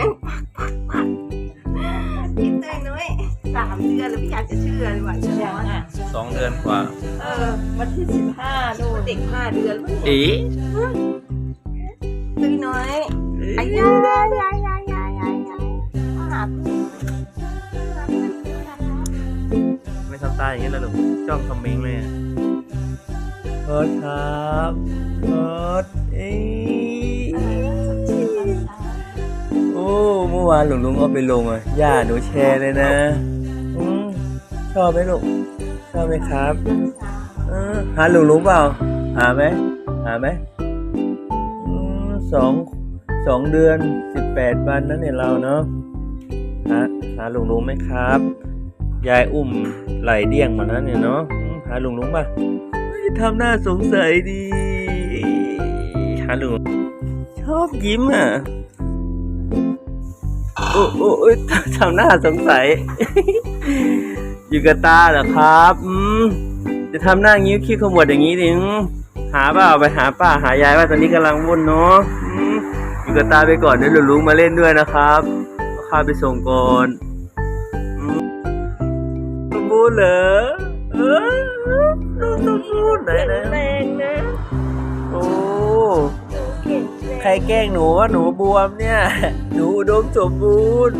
คิดตัวเองนุ้ยสามเดือนแล้วพี่อยากจะเชื่อเลยว่าใช่ไหมสองเดือนกว่า เออ วันที่สิบห้าดนเด็กห้าเดือนมั้ตัวยน้อยไอ้ยายายายายายายายมาหาตุ้ไม่ทำตาอย่างนี้เลยหรือจ้องคอมเมงเลยเฮิร์ดครับเฮิร์ดเอ๊ วานหลวงลุงเอาไปลงอะย่าหนูแชร์เลยนะอืมชอบไหมลูกชอบไหมครับเออหาหลวงลุงเปล่า หาไหมหาไหมอืมสองสองเดือนสิบแปดวันนั้นเนี่ยเราเนาะหาหาหลวงลุงไหมครับ ยายอุ้มไหลเดี่ยงมานั้นเนี่ยเนาะหาหลวงลุงป่ะทำหน้าสงสัยดีหาหลวงชอบยิ้มอะ โอ้โอ้โอ้ยทำหน้าสงสัย อยู่กับตาเหรอครับอืมจะทำหน้างิ้วขี้ขมวดอย่างนี้ดิมหาเปล่าไปหาป้าหายายว่าตอนนี้กำลังวุ่นเนาะอยู่กับตาไปก่อนเดี๋ยวลุงมาเล่นด้วยนะครับข้าไปส่งก่อนสมบูเหรอเออดูสมบูไหนไหนแรงนะ ใครแกล้งหนูว่าหนูบวมเนี่ย หนูอุดมสมบูรณ์